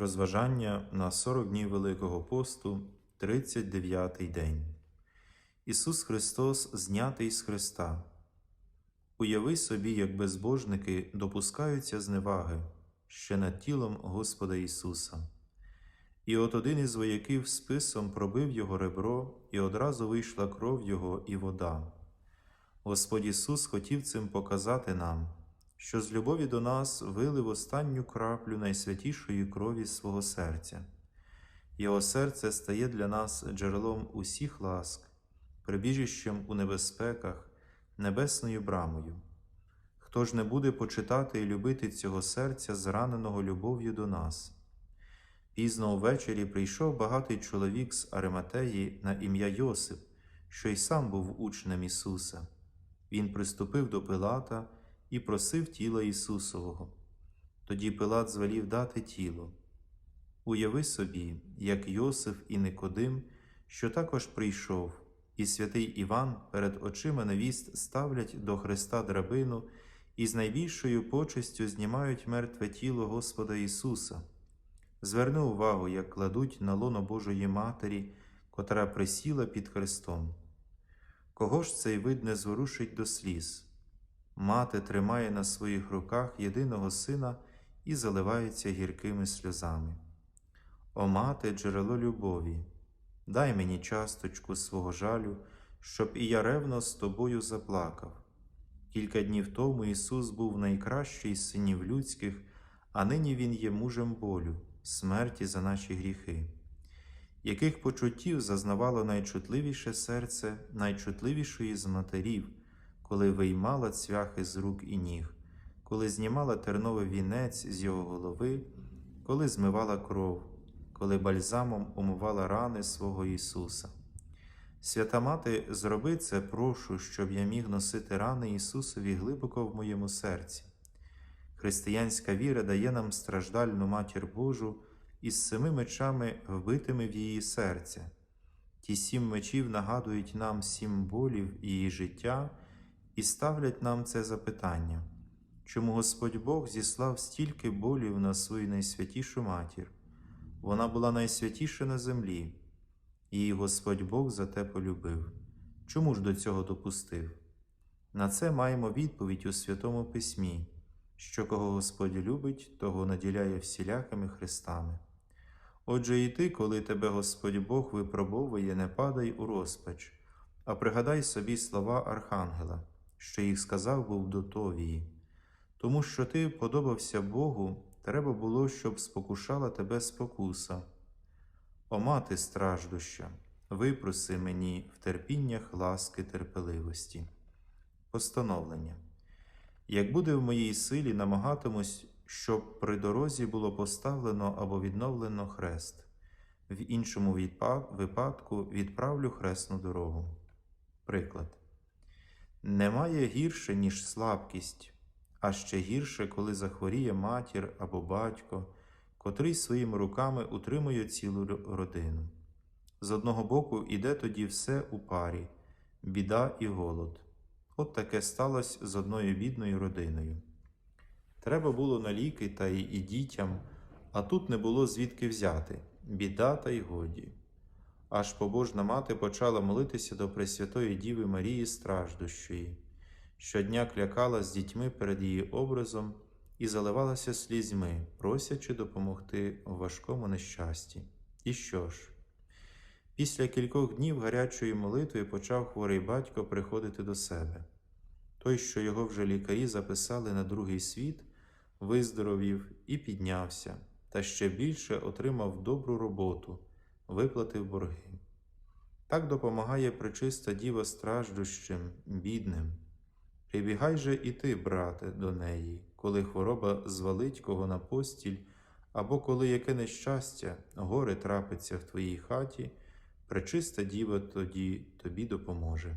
Розважання на 40 днів Великого посту, 39-й день. Ісус Христос знятий з Христа. Уяви собі, як безбожники допускаються зневаги ще над тілом Господа Ісуса. І от один із вояків списом пробив його ребро, і одразу вийшла кров Його і вода. Господь Ісус хотів цим показати нам, що з любові до нас вилив останню краплю найсвятішої крові свого серця. Його серце стає для нас джерелом усіх ласк, прибіжищем у небезпеках, небесною брамою. Хто ж не буде почитати і любити цього серця, зраненого любов'ю до нас? Пізно увечері прийшов багатий чоловік з Ариматеї на ім'я Йосип, що й сам був учнем Ісуса. Він приступив до Пилата і просив тіла Ісусового. Тоді Пилат звелів дати тіло. Уяви собі, як Йосиф і Никодим, що також прийшов, і святий Іван перед очима невіст ставлять до Христа драбину і з найбільшою почестю знімають мертве тіло Господа Ісуса. Зверни увагу, як кладуть на лоно Божої Матері, котра присіла під Христом. Кого ж цей вид не зворушить до сліз? Мати тримає на своїх руках єдиного сина і заливається гіркими сльозами. О мати, джерело любові, дай мені часточку свого жалю, щоб і я ревно з тобою заплакав. Кілька днів тому Ісус був найкращий з синів людських, а нині Він є мужем болю, смерті за наші гріхи. Яких почуттів зазнавало найчутливіше серце найчутливішої з матерів, коли виймала цвяхи з рук і ніг, коли знімала терновий вінець з його голови, коли змивала кров, коли бальзамом умивала рани свого Ісуса. Свята Мати, зроби це, прошу, щоб я міг носити рани Ісусові глибоко в моєму серці. Християнська віра дає нам страждальну матір Божу із семи мечами, вбитими в її серце. Ті сім мечів нагадують нам сім болів її життя і ставлять нам це запитання, чому Господь Бог зіслав стільки болів на свою найсвятішу матір? Вона була найсвятіша на землі, її Господь Бог за те полюбив. Чому ж до цього допустив? На це маємо відповідь у Святому Письмі, що кого Господь любить, того наділяє всілякими хрестами. Отже, і ти, коли тебе Господь Бог випробовує, не падай у розпач, а пригадай собі слова Архангела, що їх сказав був до Товії. Тому що ти подобався Богу, треба було, щоб спокушала тебе спокуса. О мати страждуща, випроси мені в терпіннях ласки терпеливості. Постановлення. Як буде в моїй силі, намагатимусь, щоб при дорозі було поставлено або відновлено хрест, в іншому випадку відправлю хресну дорогу. Приклад. Немає гірше, ніж слабкість, а ще гірше, коли захворіє матір або батько, котрий своїми руками утримує цілу родину. З одного боку іде тоді все у парі, біда і голод. От таке сталося з одною бідною родиною. Треба було на ліки та й і дітям, а тут не було звідки взяти біда та й годі. Аж побожна мати почала молитися до Пресвятої Діви Марії страждущої. Щодня клякала з дітьми перед її образом і заливалася слізьми, просячи допомогти в важкому нещасті. І що ж? Після кількох днів гарячої молитви почав хворий батько приходити до себе. Той, що його вже лікарі записали на другий світ, виздоровів і піднявся, та ще більше отримав добру роботу, виплатив борги. Так допомагає причиста діва страждущим, бідним. Прибігай же і ти, брате, до неї, коли хвороба звалить кого на постіль, або коли яке нещастя, горе трапиться в твоїй хаті, пречиста діва тоді тобі допоможе.